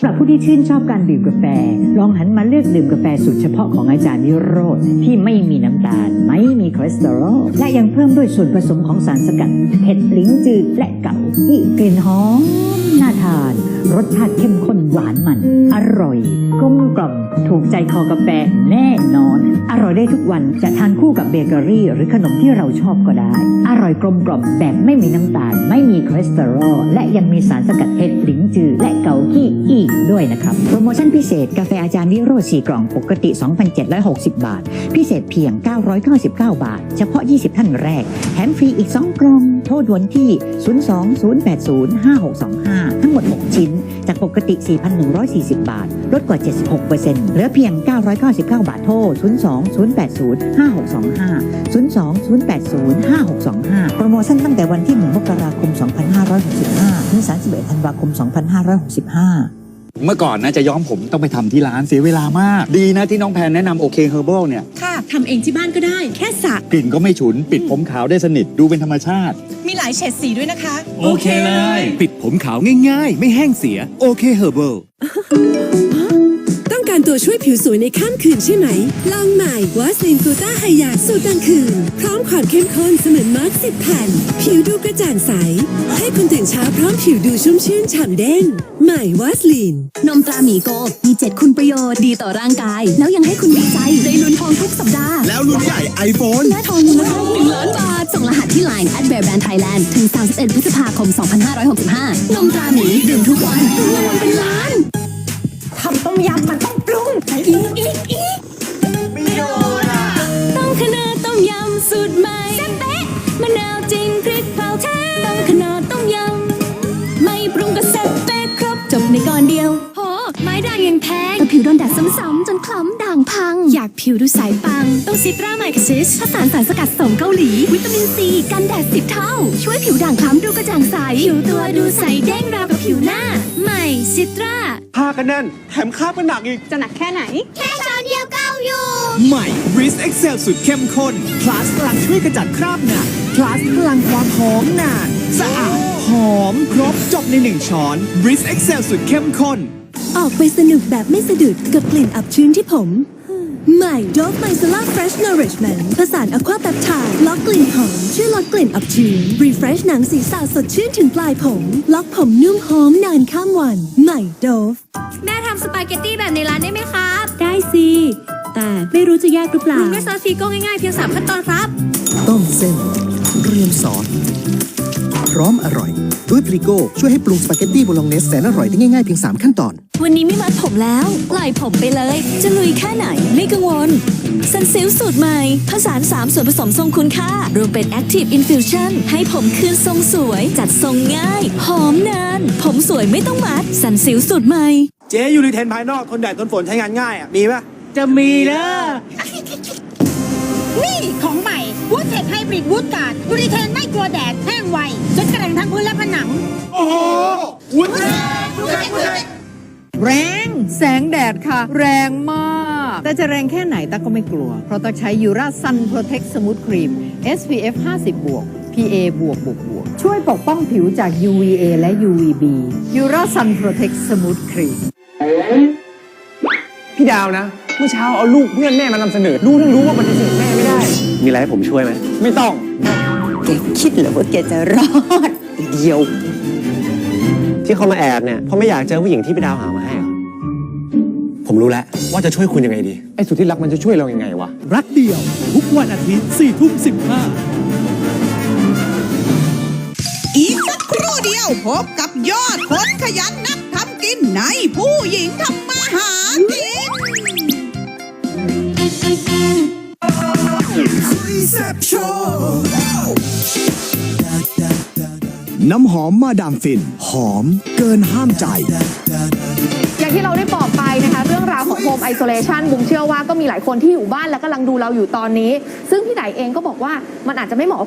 สำหรับผู้ที่ชื่นชอบการดื่มกาแฟ ลองหันมาเลือกดื่มกาแฟสูตรเฉพาะของอาจารย์วิโรธที่ไม่มีน้ำตาล ไม่มีคอเลสเตอรอลและยังเพิ่มด้วยส่วนผสมของสารสกัดเผ็ดลิ้นจืดและเก่าที่กลิ่นหอมน่าทาน รสชาติเข้มข้นหวานมัน อร่อยกลมกล่อมถูกใจคอกาแฟแน่นอน อร่อยได้ทุกวันจะทานคู่กับเบเกอรี่ หรือขนมที่เราชอบก็ได้ อร่อยกลมกล่อมแบบไม่มีน้ำตาล ไม่มีคอเลสเตอรอลและยังมีสารสกัดเห็ดหลิงจือและเกาขี้อีกด้วยนะครับ โปรโมชั่นพิเศษกาแฟอาจารย์วิโรจน์4กล่องปกติ 2,760 บาท พิเศษเพียง 999 บาท เฉพาะ 20 ท่านแรก แถมฟรีอีก 2 กล่อง โทรด่วนที่ 020805625 ทั้งหมด 6 ชิ้น จากปกติ 4,140 บาท ลดกว่า 76%เหลือเพียง 999 บาทโทร020805625 020805625 โปรโมชั่นตั้งแต่วันที่ 1 มกราคม 2565 ถึง 31 ธันวาคม 2565 เมื่อก่อนนะจะย้อมผมต้องไปทำที่ร้านเสียเวลามาก ดีนะที่น้องแพนแนะนำโอเคเฮอร์เบิลเนี่ย ค่ะทำเองที่บ้านก็ได้ แค่สระกลิ่นก็ไม่ฉุน ปิดผมขาวได้สนิทดูเป็นธรรมชาติ มีหลายเฉดสีด้วยนะคะโอเคเลยปิดผมขาวง่ายๆ ไม่แห้งเสีย โอเคเฮอร์เบิลต้อง การตัวช่วยผิวสวยในข้ามคืนใช่ไหม ลองใหม่วาสลินกูต้าไฮยาสูตรกลางคืน พร้อมความเข้มข้นเสมือนมาร์กสิบแผ่น ผิวดูกระจ่างใส ให้คุณตื่นเช้าพร้อมผิวดูชุ่มชื่นฉ่ำเด้ง ใหม่วาสลิน นมตราหมีโก มี7คุณประโยชน์ดีต่อร่างกาย แล้วยังให้คุณดีใจได้ลุ้นทองทุกสัปดาห์ แล้วรุ่นใหญ่ iPhone และทองมูลค่า1ล้านบาท ส่งรหัสที่ Line at Bear Brand Thailand ถึง 31 พฤษภาคม 2565 นมตราหมีดื่มทุกวันรางวัลเป็น แซ่บเป๊ะมะนาวจริงพริกเผาแท้ต้องขนาดต้มยำไม่ปรุงก็แซ่บเป๊ะครบจบในก่อนเดียวโหไม้ด่างยังแพงแต่ผิวโดนแดดซ้ำๆจนคล้ำด่างพัง อยากผิวดูใสปัง ต้องซิตราไมคซิสผสานสารสกัดสมเกาหลี วิตามินซีกันแดดสิบเท่า ช่วยผิวด่างคล้ำดูกระจ่างใสผิวตัวดูใสเด้งราวกับผิวหน้าใหม่ซิตราผ้าก็แน่น แถมคาบก็หนักอีก จะหนักแค่ไหน แค่ช้อนเดียวเก้าอยู่ ใหม่ r i s Excel สุดเข้มข้น plus พลังช่วยกระจัดคราบหนัก plus พลังความหอมนาน สะอาด หอม ครบจบในหนึ่งช้อน r i s Excel สุดเข้มข้น ออกไปสนุกแบบไม่สะดุดกับกลิ่นอับชื้นที่ผม ใหม่โดฟไมซ e ล่าเฟรช nourishment ผสานอะควาแปปไทด์ล็อกกลิ่นหอม ช่วยลดกลิ่นอับชื้น refresh หนังศีรษะสดชื่นถึงปลายผม ล็อกผมนุ่มหอมนานข้ามวัน ใหม่โดฟแม่ทำสปาเกตตี้แบบในร้านได้ไหมครับ ได้สิ แต่ไม่รู้จะยากหรือเปล่าด้วยซอสฟีโก้ง่ายๆเพียงสามขั้นตอนครับ ต้มเส้นเรียมซอสพร้อมอร่อย ด้วยพริโก้ช่วยให้ปรุงสปาเกตตี้โบโลงเนสแสนอร่อยได้ง่ายๆเพียง 3 ขั้นตอน วันนี้ไม่มัดผมแล้วปล่อยผมไปเลย จะลุยแค่ไหนไม่กังวลซันซิลสูตรใหม่ ผสาน 3 ส่วนผสมทรงคุณค่า รวมเป็น Active Infusion ให้ผมคืนทรงสวย จัดทรงง่าย หอมนาน ผมสวยไม่ต้องมัดซันซิลสูตรใหม่ เจ๊ยูริเทนภายนอกทนแดดทนฝนใช้งานง่ายอะมีปะ จะมีนะนี่ของใหม่วูดเทคไฮบริดวูดการ์ดยูริเทนไม่กลัวแดดแห้งไวจนกระทั่งทั้งพื้นและผนัง โอ้โหวุ้นแรง แสงแดดค่ะ แรงมาก แต่จะแรงแค่ไหนตาก็ไม่กลัว เพราะตาใช้ยูราซันโปรเทคสมูทครีม SPF 50บวก PA บวกบวกบวกช่วยปกป้องผิวจาก UVA และ UVB ยูราซันโปรเทคสมูทครีมพี่ดาวนะ เมื่อเช้าเอาลูกเพื่อนแม่มานำเสนอลูกต้องรู้ว่าปฏิเสธแม่ไม่ได้ มีอะไรให้ผมช่วยไหม ไม่ต้อง แกคิดเหรอว่าแกจะรอดเดียว ที่เขามาแอบเนี่ยเพราะไม่อยากเจอผู้หญิงที่พี่ดาวหามาให้เหรอผมรู้แล้วว่าจะช่วยคุณยังไงดี ไอ้สุดที่รักมันจะช่วยเรายังไงวะ รักเดียว ทุกวันอาทิตย์4ทุ่ม15อีกสักครู่เดียวพบกับยอดคนขยันนักทำกินในผู้หญิงทำมาหากิน น้ำหอมมาดามฟิน หอมเกินห้ามใจ อย่างที่เราได้บอกไปนะคะ เรื่องราวของโฮมไอโซเลชันบุมเชื่อว่าก็มีหลายคนที่อยู่บ้านและกำลังดูเราอยู่ตอนนี้ ซึ่งพี่ไหนเองก็บอกว่ามันอาจจะไม่เหมาะกับคน